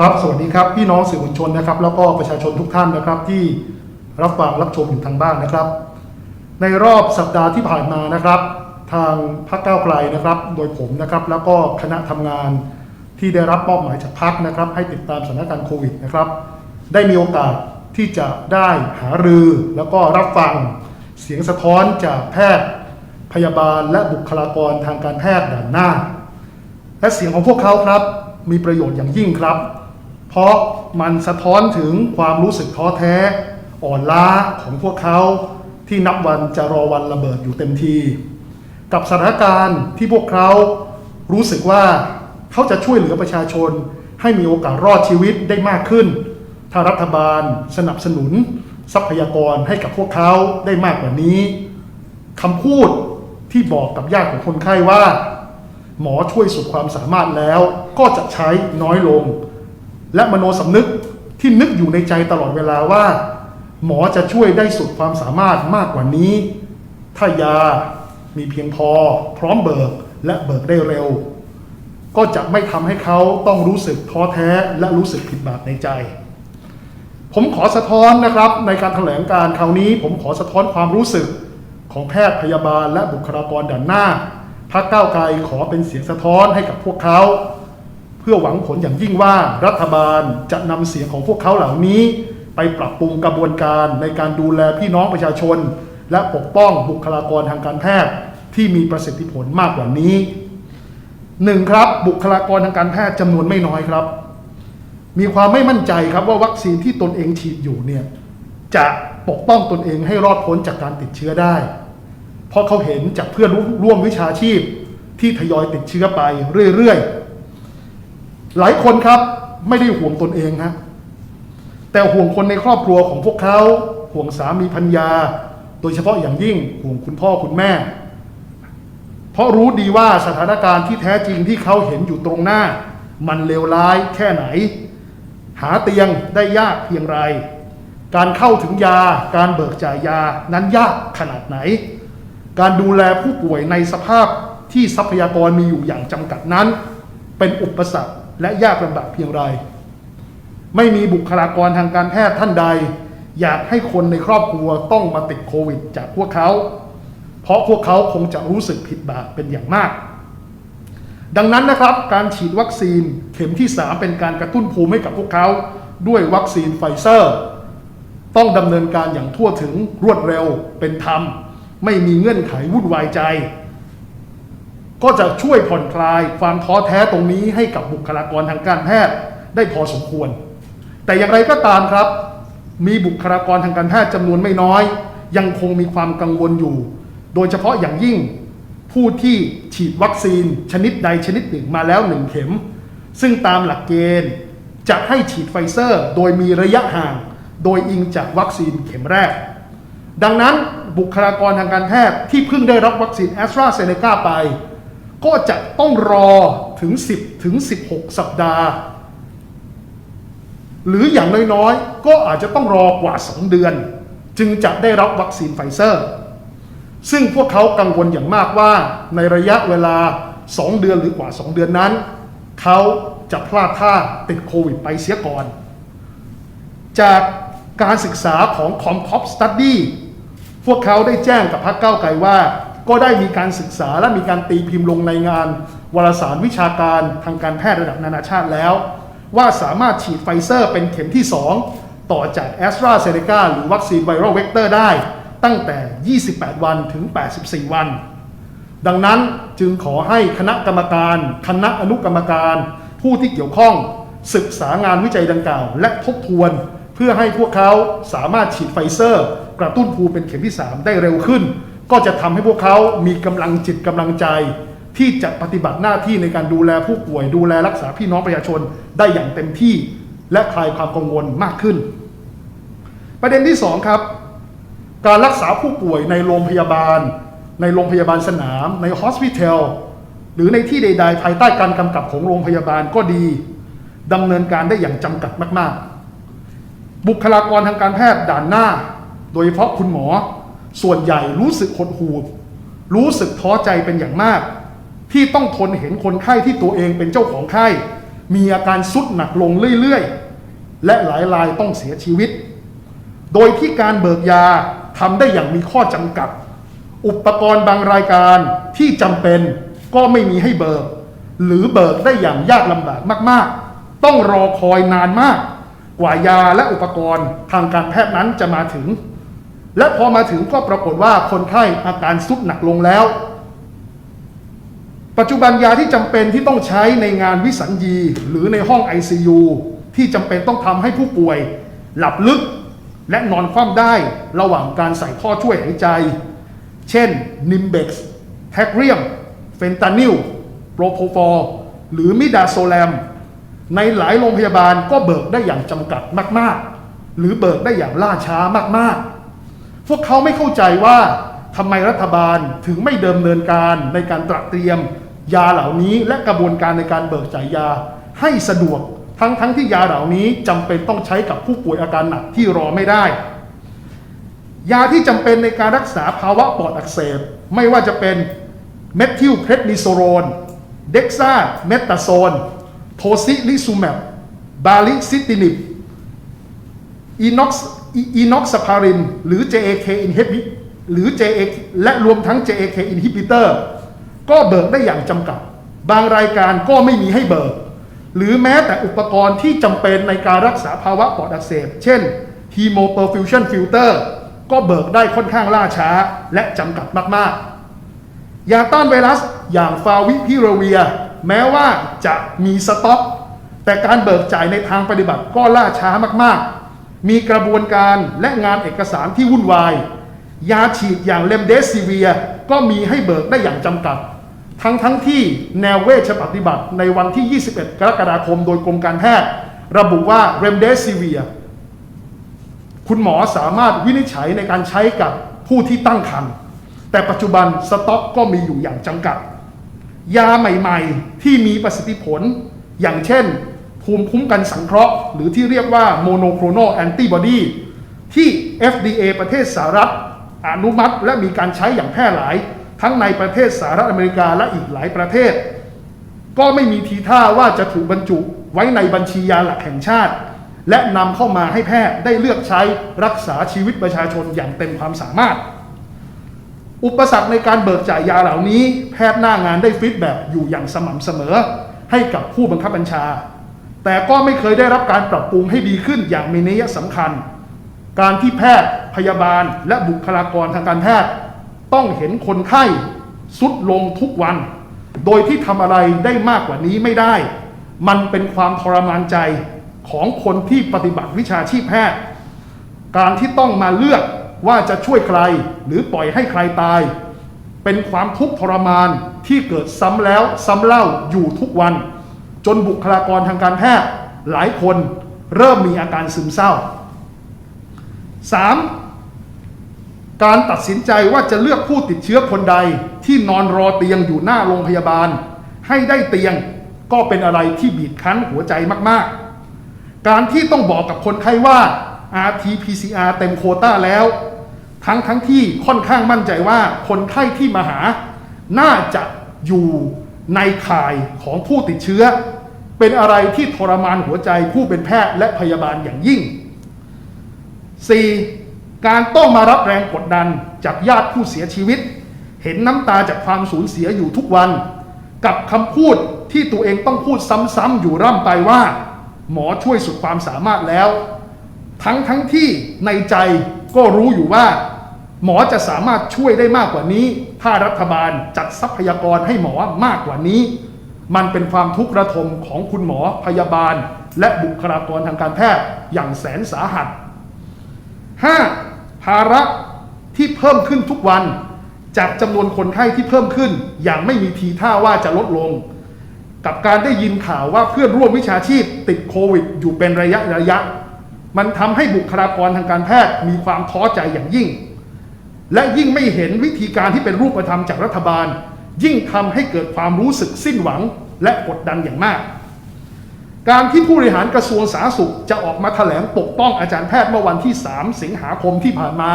ครับ สวัสดีครับ พี่น้องสื่อมวลชนนะครับ แล้วก็ประชาชนทุกท่านนะครับที่รับฟังรับชมอยู่ทางบ้านนะครับ ในรอบสัปดาห์ที่ผ่านมานะครับ ทางพรรคก้าวไกลนะครับ โดยผมนะครับ แล้วก็คณะทำงานที่ได้รับมอบหมายจากพรรคนะครับ ให้ติดตามสถานการณ์โควิดนะครับ ได้มีโอกาสที่จะได้หารือแล้วก็รับฟังเสียงสะท้อนจากแพทย์พยาบาลและบุคลากรทางการแพทย์ด่านหน้า และเสียงของพวกเขาครับมีประโยชน์อย่างยิ่งครับ เพราะมันสะท้อนถึงความรู้สึกท้อแท้ อ่อนล้าของพวกเขาที่นับวันจะรอวันระเบิดอยู่เต็มที กับสถานการณ์ที่พวกเขารู้สึกว่าเขาจะช่วยเหลือประชาชน ให้มีโอกาสรอดชีวิตได้มากขึ้น ถ้ารัฐบาลสนับสนุน ทรัพยากรให้กับพวกเขาได้มากกว่านี้คำพูดที่บอกกับญาติของคนไข้ว่า หมอช่วยสุดความสามารถแล้วก็จะใช้น้อยลง และมโนสำนึกที่นึกอยู่ในใจตลอดเวลาว่า หมอจะช่วยได้สุดความสามารถมากกว่านี้ ถ้ายามีเพียงพอ พร้อมเบิกและเบิกได้เร็ว ก็จะไม่ทำให้เขาต้องรู้สึกท้อแท้และรู้สึกผิดบาปในใจ ผมขอสะท้อนนะครับ ในการแถลงการคราวนี้ ผมขอสะท้อนความรู้สึกของแพทย์พยาบาลและบุคลากรด่านหน้าพรรคก้าวไกลขอเป็นเสียงสะท้อนให้กับพวกเขา พื่อหวังผลอย่างยิ่งว่ารัฐบาลจะนำเสียงของพวกเขาเหล่านี้ ไปปรับปรุงกระบวนการในการดูแลพี่น้องประชาชน และปกป้องบุคลากรทางการแพทย์ที่มีประสิทธิผลมากกว่านี้หนึ่งครับ บุคลากรทางการแพทย์จำนวนไม่น้อยครับ มีความไม่มั่นใจครับว่าวัคซีนที่ตนเองฉีดอยู่เนี่ยจะปกป้องตนเองให้รอดพ้นจากการติดเชื้อได้ เพราะเขาเห็นจากเพื่อนร่วมวิชาชีพที่ทยอยติดเชื้อไปเรื่อยๆ หลายคนครับไม่ได้ห่วงตนเองฮะแต่ห่วงคนในครอบครัวของพวกเขาห่วงสามีพัญญา โดยเฉพาะอย่างยิ่งห่วงคุณพ่อคุณแม่ เพราะรู้ดีว่าสถานการณ์ที่แท้จริงที่เขาเห็นอยู่ตรงหน้า มันเลวร้ายแค่ไหน หาเตียงได้ยากเพียงไร การเข้าถึงยา การเบิกจ่ายยานั้นยากขนาดไหน การดูแลผู้ป่วยในสภาพที่ทรัพยากรมีอยู่อย่างจำกัดนั้น เป็นอุปสรรค และยากลำบากเพียงไร ไม่มีบุคลากรทางการแพทย์ท่านใด อยากให้คนในครอบครัวต้องมาติดโควิด จากพวกเขา เพราะพวกเขาคงจะรู้สึกผิดบาปเป็นอย่างมาก ดังนั้นนะครับ การฉีดวัคซีนเข็มที่ 3 เป็นการกระตุ้นภูมิให้กับพวกเขาด้วยวัคซีนไฟเซอร์ ต้องดำเนินการอย่างทั่วถึงรวดเร็วเป็นธรรม ไม่มีเงื่อนไขวุ่นวายใจ ก็จะช่วยผ่อนคลายความท้อแท้ตรงนี้ให้กับบุคลากรทางการแพทย์ได้พอสมควร แต่อย่างไรก็ตามครับ มีบุคลากรทางการแพทย์จำนวนไม่น้อย ยังคงมีความกังวลอยู่ โดยเฉพาะอย่างยิ่งผู้ที่ฉีดวัคซีนชนิดใดชนิดหนึ่งมาแล้วหนึ่งเข็ม ซึ่งตามหลักเกณฑ์จะให้ฉีดไฟเซอร์ โดยมีระยะห่าง โดยอิงจากวัคซีนเข็มแรก ดังนั้นบุคลากรทางการแพทย์ที่เพิ่งได้รับวัคซีนแอสตราเซเนกาไป ก็จะต้องรอถึง 10 ถึง 16 สัปดาห์ หรืออย่างน้อยๆ ก็อาจจะต้องรอกว่า 2 เดือน จึงจะได้รับวัคซีนไฟเซอร์ ซึ่งพวกเขากังวลอย่างมากว่าในระยะเวลา 2 เดือนหรือกว่า 2 เดือนนั้น เขาจะพลาดท่าติดโควิดไปเสียก่อน จากการศึกษาของ Compop Study พวกเขาได้แจ้งกับพรรคเก้าไกลว่า ก็ได้มีการศึกษาและมีการตีพิมพ์ลงในงาน วารสารวิชาการทางการแพทย์ระดับนานาชาติแล้ว ว่าสามารถฉีดไฟเซอร์เป็นเข็มที่ 2 ต่อจากแอสตราเซเนกาหรือวัคซีนไวรัลเวกเตอร์ได้ ตั้งแต่ 28 วันถึง 84 วัน ดังนั้นจึงขอให้คณะกรรมการ คณะอนุกรรมการ ผู้ที่เกี่ยวข้องศึกษางานวิจัยดังกล่าว และทบทวนเพื่อให้พวกเขาสามารถฉีดไฟเซอร์ กระตุ้นภูมิเป็นเข็มที่ 3 ได้เร็วขึ้น ก็จะทำให้พวกเขามีกำลังจิตกำลังใจ ที่จะปฏิบัติหน้าที่ในการดูแลผู้ป่วย ดูแลรักษาพี่น้องประชาชนได้อย่างเต็มที่ และคลายความกังวลมากขึ้น ประเด็นที่ 2 ครับ การรักษาผู้ป่วยในโรงพยาบาล ในโรงพยาบาลสนาม ในฮอสพิทอลหรือในที่ใด ๆ ภายใต้การกำกับของโรงพยาบาลก็ดีดำเนินการได้อย่างจำกัดมาก ๆ บุคลากรทางการแพทย์ด่านหน้า โดยเฉพาะคุณหมอ ส่วนใหญ่รู้สึกหดหู่รู้สึกท้อใจเป็นอย่างมาก ที่ต้องทนเห็นคนไข้ที่ตัวเองเป็นเจ้าของไข้ มีอาการสุดหนักลงเรื่อยๆ และหลายรายต้องเสียชีวิต โดยที่การเบิกยาทำได้อย่างมีข้อจำกัด อุปกรณ์บางรายการที่จำเป็นก็ไม่มีให้เบิก หรือเบิกได้อย่างยากลำบากมากๆ ต้องรอคอยนานมาก กว่ายาและอุปกรณ์ทางการแพทย์นั้นจะมาถึง และพอมาถึงก็ปรากฏว่าคนไข้อาการสุดหนักลงแล้ว ปัจจุบันยาที่จำเป็นที่ต้องใช้ในงานวิสัญญีหรือในห้อง ICU ที่จำเป็นต้องทำให้ผู้ป่วย หลับลึกและนอนคว่ำได้ระหว่างการใส่ท่อช่วยหายใจ เช่น Nimbex แทกเรียม เฟนตานิลโปรโพฟอลหรือมิดาโซแลม ในหลายโรงพยาบาลก็เบิกได้อย่างจำกัดมาก ๆ หรือเบิกได้อย่างล่าช้ามาก ๆ พวกเขาไม่เข้าใจว่าทำไมรัฐบาลถึงไม่เดิมเนินการในการตระเตรียม ยาเหล่านี้และกระบวนการในการเบิกจ่ายยาให้สะดวกทั้งทั้งที่ยาเหล่านี้จำเป็นต้องใช้กับผู้ป่วยอาการหนักที่รอไม่ได้ ยาที่จำเป็นในการรักษาภาวะปอดอักเสบ ไม่ว่าจะเป็นเมทิลเพรดนิโซโรนเด็กซาเมตาโซน โทซิลิซูแมปบาลิซิตินิบอีน็อกซ์ อีน็อกซพารินหรือ JAKinhibitor หรือ JAK และรวมทั้ง JAK inhibitor ก็เบิกได้อย่างจำกัด บางรายการก็ไม่มีให้เบิก หรือแม้แต่อุปกรณ์ที่จำเป็นในการรักษาภาวะปอดอักเสบ เช่น hemoperfusion filter ก็เบิกได้ค่อนข้างล่าช้าและจำกัดมาก ๆ ยาต้านไวรัสอย่างฟาวิพิโรเวีย แม้ว่าจะมีสต็อก แต่การเบิกจ่ายในทางปฏิบัติก็ล่าช้ามาก ๆ มีกระบวนการและงานเอกสารที่วุ่นวาย ยาฉีดอย่างเลมเดซิเวียก็มีให้เบิกได้อย่างจำกัด ทั้งทั้งที่แนวเวชปฏิบัติในวันที่ 21 กรกฎาคมโดยกรมการแพทย์ ระบุว่าเรมเดซิเวียคุณหมอสามารถวินิจฉัยในการใช้กับผู้ที่ตั้งครรภ์แต่ปัจจุบันสต็อกก็มีอยู่อย่างจำกัด ยาใหม่ๆ ที่มีประสิทธิผลอย่างเช่น ภูมิคุ้มกันสังเคราะห์ หรือที่เรียกว่าโมโนโครโนแอนติบอดีที่ FDA ประเทศสหรัฐอนุมัติและมีการใช้อย่างแพร่หลาย ทั้งในประเทศสหรัฐอเมริกาและอีกหลายประเทศ ก็ไม่มีทีท่าว่าจะถูกบรรจุไว้ในบัญชียาหลักแห่งชาติ และนำเข้ามาให้แพทย์ได้เลือกใช้รักษาชีวิตประชาชนอย่างเต็มความสามารถ อุปสรรคในการเบิกจ่ายยาเหล่านี้ แพทย์หน้างานได้ฟีดแบ็อยู่อย่างสม่ำเสมอ ให้กับผู้บังคับบัญชา แต่ก็ไม่เคยได้รับการปรับปรุงให้ดีขึ้นอย่างมีนัยสำคัญ การที่แพทย์พยาบาลและบุคลากรทางการแพทย์ ต้องเห็นคนไข้สุดลงทุกวัน โดยที่ทำอะไรได้มากกว่านี้ไม่ได้ มันเป็นความทรมานใจของคนที่ปฏิบัติวิชาชีพแพทย์ การที่ต้องมาเลือกว่าจะช่วยใครหรือปล่อยให้ใครตาย เป็นความทุกข์ทรมานที่เกิดซ้ำแล้วซ้ำเล่าอยู่ทุกวัน จนบุคลากรทางการแพทย์หลายคนเริ่มมีอาการซึมเศร้า 3. การตัดสินใจว่าจะเลือกผู้ติดเชื้อคนใดที่นอนรอเตียงอยู่หน้าโรงพยาบาล ให้ได้เตียงก็เป็นอะไรที่บีบคั้นหัวใจมากๆ การที่ต้องบอกกับคนไข้ว่า RT-PCR เต็มโคต้าแล้ว ทั้งทั้งที่ค่อนข้างมั่นใจว่าคนไข้ที่มาหา น่าจะอยู่ในข่ายของผู้ติดเชื้อ เป็นอะไรที่ทรมานหัวใจผู้เป็นแพทย์และพยาบาลอย่างยิ่ง 4. การต้องมารับแรงกดดันจากญาติผู้เสียชีวิต เห็นน้ำตาจากความสูญเสียอยู่ทุกวัน กับคำพูดที่ตัวเองต้องพูดซ้ำๆอยู่ร่ำไปว่า หมอช่วยสุดความสามารถแล้ว ทั้งทั้งที่ในใจก็รู้อยู่ว่า หมอจะสามารถช่วยได้มากกว่านี้ ถ้ารัฐบาลจัดทรัพยากรให้หมอมากกว่านี้ มันเป็นความทุกข์ระทมของคุณหมอพยาบาล และบุคลากรทางการแพทย์อย่างแสนสาหัส 5. ภาระที่เพิ่มขึ้นทุกวัน จากจำนวนคนไข้ที่เพิ่มขึ้น อย่างไม่มีทีท่าว่าจะลดลง กับการได้ยินข่าวว่าเพื่อนร่วมวิชาชีพติดโควิด อยู่เป็นระยะระยะ มันทำให้บุคลากรทางการแพทย์มีความท้อใจอย่างยิ่ง และยิ่งไม่เห็นวิธีการที่เป็นรูปธรรมจากรัฐบาล ยิ่งทำให้เกิดความรู้สึกสิ้นหวังและกดดันอย่างมาก การที่ผู้บริหารกระทรวงสาธารณสุขจะออกมาแถลงปกป้องอาจารย์แพทย์เมื่อวันที่ 3 สิงหาคมที่ผ่านมา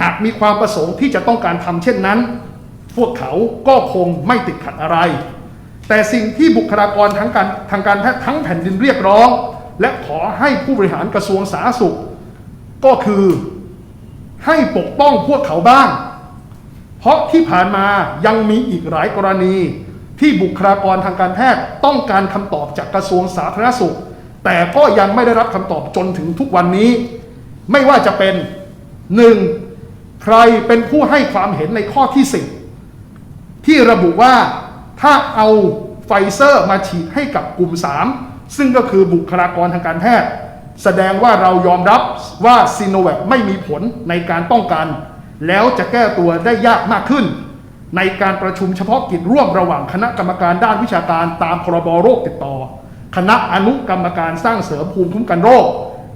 หากมีความประสงค์ที่จะต้องการทำเช่นนั้น พวกเขาก็คงไม่ติดขัดอะไร แต่สิ่งที่บุคลากรทางการทางการแพทย์ทั้งแผ่นดินเรียกร้อง และขอให้ผู้บริหารกระทรวงสาธารณสุข ก็คือให้ปกป้องพวกเขาบ้าง เพราะที่ผ่านมายังมีอีกหลายกรณี ที่บุคลากรทางการแพทย์ต้องการคำตอบจากกระทรวงสาธารณสุข แต่ก็ยังไม่ได้รับคำตอบจนถึงทุกวันนี้ ไม่ว่าจะเป็น 1. ใครเป็นผู้ให้ความเห็นในข้อที่ 10 ที่ระบุว่าถ้าเอาไฟเซอร์มาฉีดให้กับกลุ่ม 3 ซึ่งก็คือบุคลากรทางการแพทย์ แสดงว่าเรายอมรับว่าซีโนแวคไม่มีผลในการป้องกัน แล้วจะแก้ตัวได้ยากมากขึ้น ในการประชุมเฉพาะกิจร่วมระหว่างคณะกรรมการด้านวิชาการตามพรบโรคติดต่อ คณะอนุกรรมการสร้างเสริมภูมิคุ้มกันโรค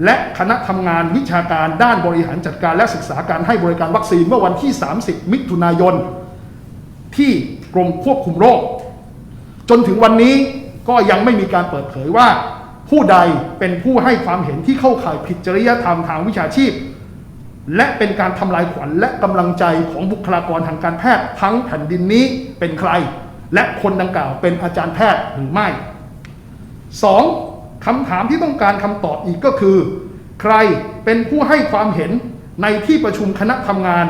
และคณะทำงานวิชาการด้านบริหารจัดการและศึกษาการให้บริการวัคซีนเมื่อวันที่ 30 มิถุนายน ที่กรมควบคุมโรค จนถึงวันนี้ก็ยังไม่มีการเปิดเผยว่า ผู้ใดเป็นผู้ให้ความเห็นที่เข้าข่ายผิดจริยธรรมทางวิชาชีพ และเป็นการทำลายขวัญและกำลังใจของบุคลากรทางการแพทย์ทั้งแผ่นดินนี้เป็นใคร และคนดังกล่าวเป็นอาจารย์แพทย์หรือไม่ 2. คำถามที่ต้องการคำตอบอีกก็คือ ใครเป็นผู้ให้ความเห็นในที่ประชุมคณะทำงาน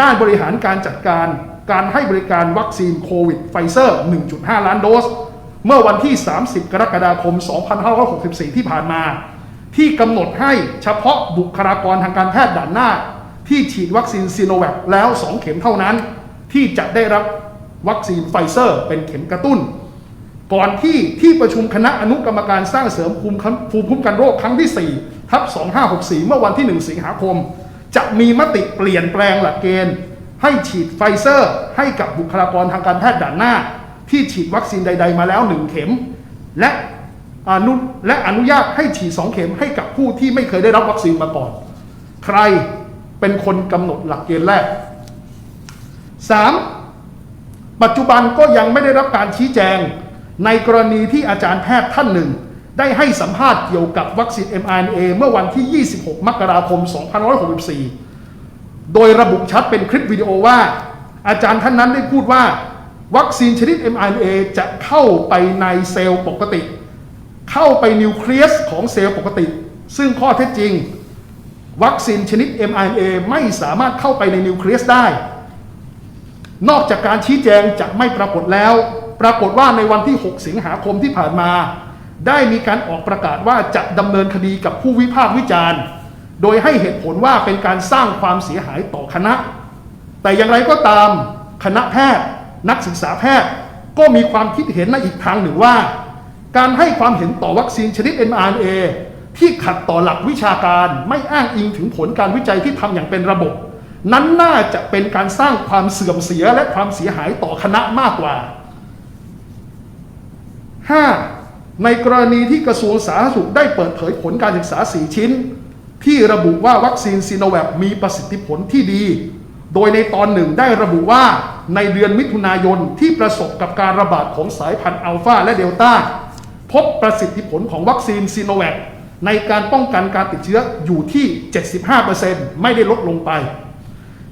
ด้านบริหารการจัดการ การให้บริการวัคซีนโควิดไฟเซอร์ 1.5 ล้านโดส เมื่อวันที่ 30 กรกฎาคม 2564 ที่ผ่านมา ที่กำหนดให้เฉพาะบุคลากรทางการแพทย์ด่านหน้า ที่ฉีดวัคซีนซีโนแวคแล้ว 2 เข็มเท่านั้น ที่จะได้รับวัคซีนไฟเซอร์ เป็นเข็มกระตุ้น ก่อนที่ที่ประชุมคณะอนุกรรมการสร้างเสริมภูมิภูมิคุ้มกันโรคครั้งที่ 4 ทับ 2564 เมื่อวันที่ 1 สิงหาคม จะมีมติเปลี่ยนแปลงหลักเกณฑ์ ให้ฉีดไฟเซอร์ ให้กับบุคลากรทางการแพทย์ด่านหน้า ที่ฉีดวัคซีนใด ๆ มาแล้ว 1 เข็ม และ อนุและอนุญาตให้ฉีด2เข็มให้กับผู้ที่ไม่เคยได้รับวัคซีนมาก่อน ใครเป็นคนกำหนดหลักเกณฑ์แรก 3. ปัจจุบันก็ยังไม่ได้รับการชี้แจง ในกรณีที่อาจารย์แพทย์ท่านหนึ่ง ได้ให้สัมภาษณ์เกี่ยวกับวัคซีน mRNA เมื่อวันที่ 26 มกราคม 2564 โดยระบุชัดเป็นคลิปวิดีโอว่า อาจารย์ท่านนั้นได้พูดว่า วัคซีนชนิด mRNA จะเข้าไปในเซลล์ปกติ เข้าไปนิวเคลียสของเซลล์ปกติ ซึ่งข้อเท็จจริง วัคซีนชนิด mRNA ไม่สามารถเข้าไปในนิวเคลียสได้ นอกจากการชี้แจงจะไม่ปรากฏแล้ว ปรากฏว่าในวันที่ 6 สิงหาคมที่ผ่านมา ได้มีการออกประกาศว่าจะดำเนินคดีกับผู้วิพากษ์วิจารณ์ โดยให้เหตุผลว่าเป็นการสร้างความเสียหายต่อคณะ แต่อย่างไรก็ตามคณะแพทย์ นักศึกษาแพทย์ก็มีความคิดเห็นในอีกทางหนึ่งว่า การให้ความเห็นต่อวัคซีนชนิด mRNA ที่ขัดต่อหลักวิชาการไม่อ้างอิงถึงผลการวิจัยที่ทำอย่างเป็นระบบ นั้นน่าจะเป็นการสร้างความเสื่อมเสียและความเสียหายต่อคณะมากกว่า 5. ในกรณีที่กระทรวงสาธารณสุขได้เปิดเผยผลการศึกษา 4 ชิ้น ที่ระบุว่าวัคซีนซีโนแวคมีประสิทธิผลที่ดี โดยในตอนหนึ่งได้ระบุว่าในเดือนมิถุนายนที่ประสบกับการระบาดของสายพันธุ์อัลฟาและเดลต้า พบประสิทธิผลของวัคซีนซีโนแวคในการป้องกันการติดเชื้ออยู่ที่ 75%ไม่ได้ลดลงไป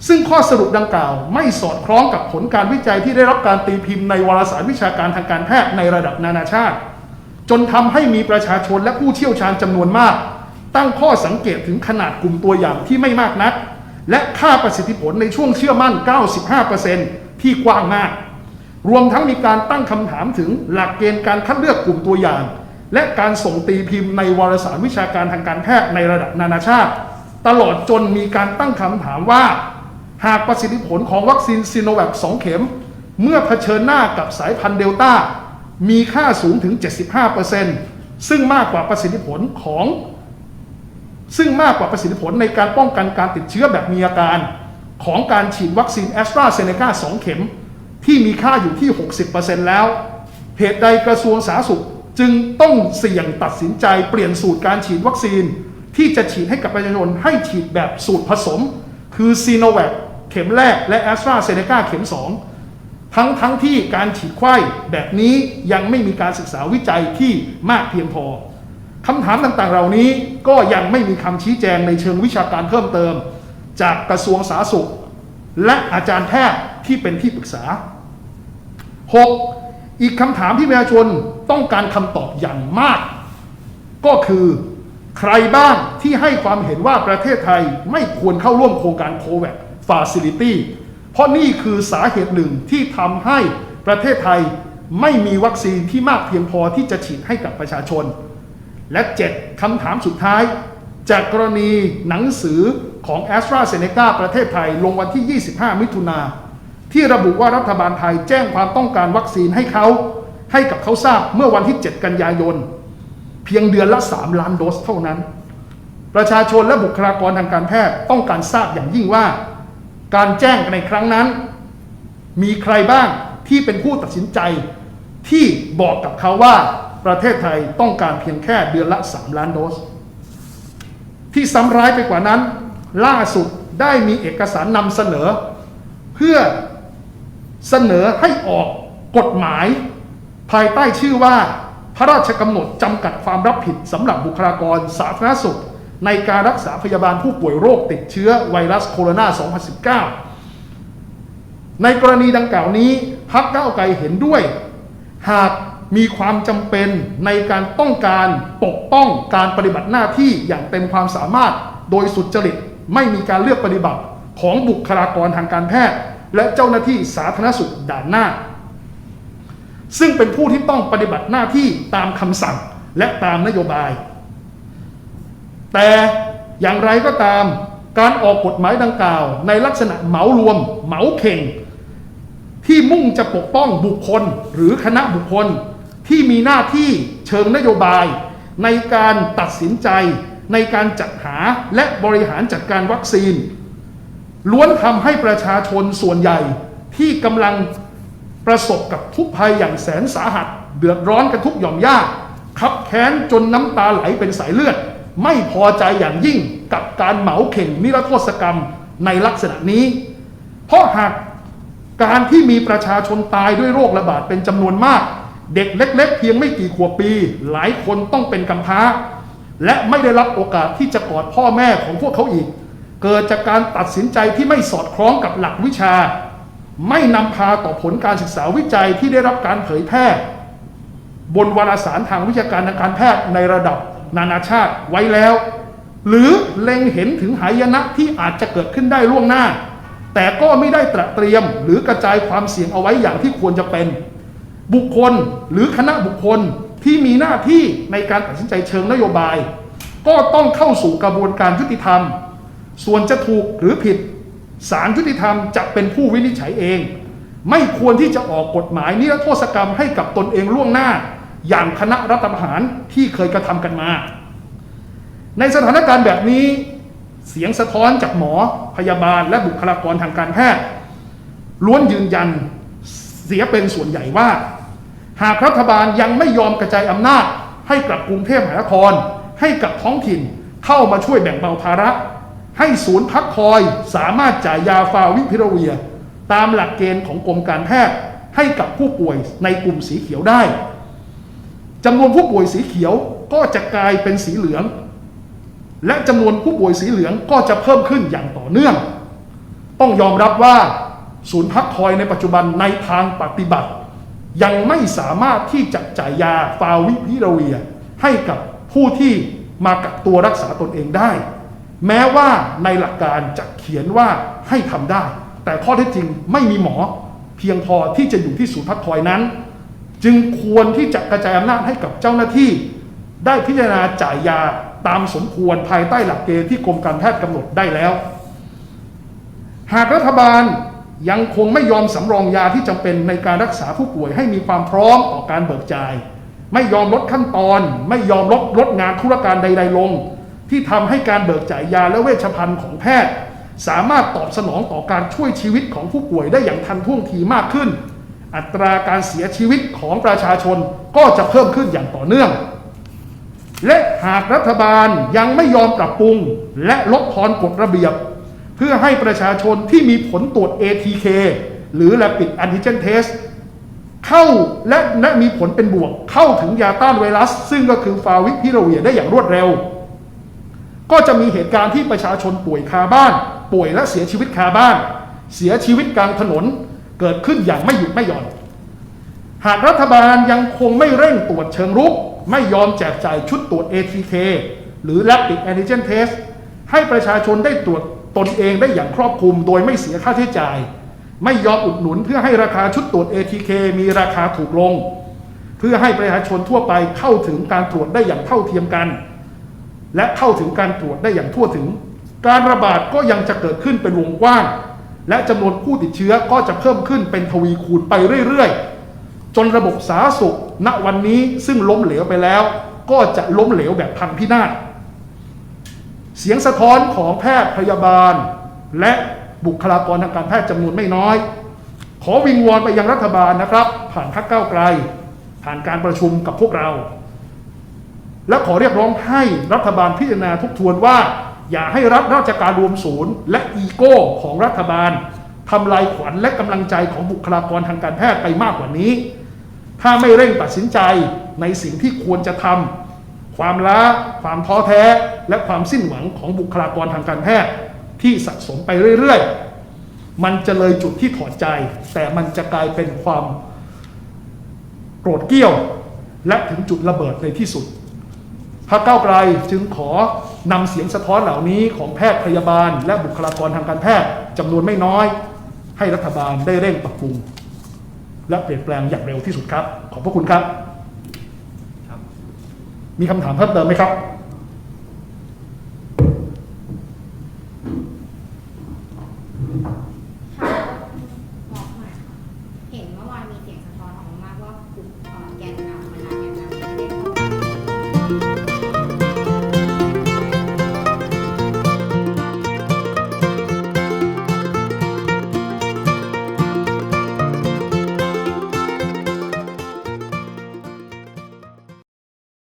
ซึ่งข้อสรุปดังกล่าว ไม่สอดคล้องกับผลการวิจัยที่ได้รับการตีพิมพ์ในวารสารวิชาการทางการแพทย์ในระดับนานาชาติ จนทำให้มีประชาชนและผู้เชี่ยวชาญจำนวนมาก ตั้งข้อสังเกตถึงขนาดกลุ่มตัวอย่างที่ไม่มากนัก และค่าประสิทธิผลในช่วงเชื่อมั่น 95%ที่กว้างมาก รวมทั้งมีการตั้งคำถามถึงหลักเกณฑ์การคัดเลือกกลุ่มตัวอย่าง และการส่งตีพิมพ์ในวารสารวิชาการทางการแพทย์ในระดับนานาชาติ ตลอดจนมีการตั้งคำถามว่า หากประสิทธิผลของวัคซีนซีโนแวค2เข็ม เมื่อเผชิญหน้ากับสายพันธุ์เดลต้า มีค่าสูงถึง 75%ซึ่งมากกว่าประสิทธิผลของ ซึ่งมากกว่าประสิทธิผลในการป้องกันการติดเชื้อแบบมีอาการ ของการฉีดวัคซีนแอสตราเซเนกา2เข็ม ที่มีค่าอยู่ที่ 60%แล้ว เหตุใดกระทรวงสาธารณสุขจึงต้องเสี่ยงตัดสินใจเปลี่ยนสูตรการฉีดวัคซีน ที่จะฉีดให้กับประชาชนให้ฉีดแบบสูตรผสม คือซีโนแวคเข็มแรกและแอสตราเซเนกาเข็ม 2 ทั้งทั้งที่การฉีดไข้แบบนี้ยังไม่มีการศึกษาวิจัยที่มากเพียงพอคำถามต่างๆ เหล่านี้ก็ยังไม่มีคำชี้แจงในเชิงวิชาการเพิ่มเติม จากกระทรวงสาธารณสุข และอาจารย์แพทย์ที่เป็นที่ปรึกษา 6. อีกคำถามที่ประชาชนต้องการคำตอบอย่างมาก ก็คือใครบ้างที่ให้ความเห็นว่าประเทศไทยไม่ควรเข้าร่วมโครงการโควัคฟาซิลิตี้เพราะนี่คือสาเหตุหนึ่งที่ทำให้ประเทศไทยไม่มีวัคซีนที่มากเพียงพอที่จะฉีดให้กับประชาชน และ 7คำถามสุดท้าย จากกรณีหนังสือของ a s t r a z เซ e c a ประเทศไทยลงวันที่ 25 มิถุนา ที่ระบุว่ารัฐบาลไทยแจ้งความต้องการวัคซีนให้เขา ให้กับเขาทราบเมื่อวันที่ 7 กันยายน เพียงเดือนละ 3 ล้านโดสเท่านั้น ประชาชนและบุคลากรทางการแพทย์ต้องการทราบอย่างยิ่งว่า การแจ้งในครั้งนั้น มีใครบ้างที่เป็นผู้ตัดสินใจ ที่บอกกับเขาว่าประเทศไทยต้องการเพียงแค่เดือนละ 3 ล้านโดส ที่ซ้ำร้ายไปกว่านั้น ล่าสุดได้มีเอกสารนำเสนอ เพื่อ เสนอให้ออกกฎหมาย ภายใต้ชื่อว่า พระราชกำหนดจำกัดความรับผิดสำหรับบุคลากรสาธารณสุข ในการรักษาพยาบาลผู้ป่วยโรคติดเชื้อไวรัสโคโรนา 2019 ในกรณีดังกล่าวนี้พักเก้าไกลเห็นด้วย หากมีความจำเป็นในการต้องการปกป้องการปฏิบัติหน้าที่อย่างเต็มความสามารถโดยสุจริตไม่มีการเลือกปฏิบัติของบุคลากรทางการแพทย์ และเจ้าหน้าที่สาธารณสุขด่านหน้า ซึ่งเป็นผู้ที่ต้องปฏิบัติหน้าที่ตามคำสั่งและตามนโยบาย แต่อย่างไรก็ตามการออกกฎหมายดังกล่าว ในลักษณะเหมารวม เหมาเข่ง ที่มุ่งจะปกป้องบุคคลหรือคณะบุคคลที่มีหน้าที่เชิงนโยบาย ในการตัดสินใจ ในการจัดหาและบริหารจัดการวัคซีน ล้วนทำให้ประชาชนส่วนใหญ่ที่กำลังประสบกับทุกภัยอย่างแสนสาหัส เดือดร้อนกันทุกหย่อมย่าขับแค้นจนน้ำตาไหลเป็นสายเลือด ไม่พอใจอย่างยิ่งกับการเหมาเข่งนิรโทษกรรมในลักษณะนี้ เพราะหากการที่มีประชาชนตายด้วยโรคระบาดเป็นจำนวนมาก เด็กเล็ก ๆ เพียงไม่กี่ขวบปี หลายคนต้องเป็นกำพร้า และไม่ได้รับโอกาสที่จะกอดพ่อแม่ของพวกเขาอีก เกิดจากการตัดสินใจที่ไม่สอดคล้องกับหลักวิชา ไม่นำพาต่อผลการศึกษาวิจัยที่ได้รับการเผยแพร่ บนวารสารทางวิชาการทางการแพทย์ในระดับนานาชาติไว้แล้ว หรือเล็งเห็นถึงหายนะที่อาจจะเกิดขึ้นได้ล่วงหน้า แต่ก็ไม่ได้ตระเตรียมหรือกระจายความเสี่ยงเอาไว้อย่างที่ควรจะเป็น บุคคลหรือคณะบุคคลที่มีหน้าที่ในการตัดสินใจเชิงนโยบาย ก็ต้องเข้าสู่กระบวนการยุติธรรม ส่วนจะถูกหรือผิดศาลยุติธรรมจะเป็นผู้วินิจฉัยเอง ไม่ควรที่จะออกกฎหมายนิรโทษกรรมให้กับตนเองล่วงหน้า อย่างคณะรัฐประหารที่เคยกระทำกันมา ในสถานการณ์แบบนี้เสียงสะท้อนจากหมอพยาบาลและบุคลากรทางการแพทย์ล้วนยืนยันเสียเป็นส่วนใหญ่ว่า หากรัฐบาลยังไม่ยอมกระจายอำนาจ ให้กับกรุงเทพมหานคร ให้กับท้องถิ่นเข้ามาช่วยแบ่งเบาภาระ ให้ศูนย์พักคอยสามารถจ่ายยาฟาวิพิราเวีย ตามหลักเกณฑ์ของกรมการแพทย์ให้กับผู้ป่วยในกลุ่มสีเขียวได้จำนวนผู้ป่วยสีเขียวก็จะกลายเป็นสีเหลือง และจำนวนผู้ป่วยสีเหลืองก็จะเพิ่มขึ้นอย่างต่อเนื่อง ต้องยอมรับว่าศูนย์พักคอยในปัจจุบันในทางปฏิบัติ ยังไม่สามารถที่จะจ่ายยาฟาวิพิราเวีย ให้กับผู้ที่มากักตัวรักษาตนเองได้ แม้ว่าในหลักการจะเขียนว่าให้ทำได้ แต่ข้อเท็จจริงไม่มีหมอเพียงพอที่จะอยู่ที่ศูนย์พักคอยนั้น จึงควรที่จะกระจายอำนาจให้กับเจ้าหน้าที่ ได้พิจารณาจ่ายยาตามสมควรภายใต้หลักเกณฑ์ที่กรมการแพทย์กำหนดได้แล้ว หากรัฐบาลยังคงไม่ยอมสำรองยาที่จำเป็นในการรักษาผู้ป่วยให้มีความพร้อมต่อการเบิกจ่าย ไม่ยอมลดขั้นตอน ไม่ยอมลดลดงานธุรการใด ๆ ลง ที่ทำให้การเบิกจ่ายยาและเวชภัณฑ์ของแพทย์ สามารถตอบสนองต่อการช่วยชีวิตของผู้ป่วยได้อย่างทันท่วงทีมากขึ้น อัตราการเสียชีวิตของประชาชนก็จะเพิ่มขึ้นอย่างต่อเนื่อง และหากรัฐบาลยังไม่ยอมปรับปรุง และลดทอนกฎระเบียบ เพื่อให้ประชาชนที่มีผลตรวจ ATK หรือ Rapid Antigen Test เข้าและและมีผลเป็นบวกเข้าถึงยาต้านไวรัส ซึ่งก็คือฟาวิพิราเวียได้อย่างรวดเร็ว ก็จะมีเหตุการณ์ที่ประชาชนป่วยคาบ้าน ป่วยและเสียชีวิตคาบ้าน เสียชีวิตกลางถนนเกิดขึ้นอย่างไม่หยุดไม่หย่อน หากรัฐบาลยังคงไม่เร่งตรวจเชิงรุก ไม่ยอมแจกจ่ายชุดตรวจ ATK หรือ Rapid Antigen Test ให้ประชาชนได้ตรวจตนเองได้อย่างครอบคลุมโดยไม่เสียค่าใช้จ่าย ไม่ยอมอุดหนุนเพื่อให้ราคาชุดตรวจ ATK มีราคาถูกลง เพื่อให้ประชาชนทั่วไปเข้าถึงการตรวจได้อย่างเท่าเทียมกัน และเข้าถึงการตรวจได้อย่างทั่วถึง การระบาดก็ยังจะเกิดขึ้นเป็นวงกว้าง และจำนวนผู้ติดเชื้อก็จะเพิ่มขึ้นเป็นทวีคูณไปเรื่อยๆ จนระบบสาธารณสุข ณวันนี้ซึ่งล้มเหลวไปแล้ว ก็จะล้มเหลวแบบพังพินาศเสียงสะท้อนของแพทย์พยาบาล และบุคลากรทางการแพทย์จำนวนไม่น้อย ขอวิงวอนไปยังรัฐบาลนะครับ ผ่านพักเก้าไกล ผ่านการประชุมกับพวกเรา และขอเรียกร้องให้รัฐบาลพิจารณาทบทวนว่า อย่าให้รัฐราชการรวมศูนย์ และอีโก้ของรัฐบาลทำลายขวัญและกำลังใจของบุคลากรทางการแพทย์ไปมากกว่านี้ ถ้าไม่เร่งตัดสินใจในสิ่งที่ควรจะทำความล้า ความท้อแท้ และความสิ้นหวังของบุคลากรทางการแพทย์ที่สะสมไปเรื่อยๆ มันจะเลยจุดที่ถอดใจ แต่มันจะกลายเป็นความโกรธเกี้ยว และถึงจุดระเบิดในที่สุด พรรคก้าวไกลจึงขอนำเสียงสะท้อนเหล่านี้ของแพทย์พยาบาล และบุคลากรทางการแพทย์จำนวนไม่น้อย ให้รัฐบาลได้เร่งปรับปรุง และเปลี่ยนแปลงอย่างเร็วที่สุดครับ ขอบพระคุณครับครับมีคำถามเพิ่มเติมไหมครับ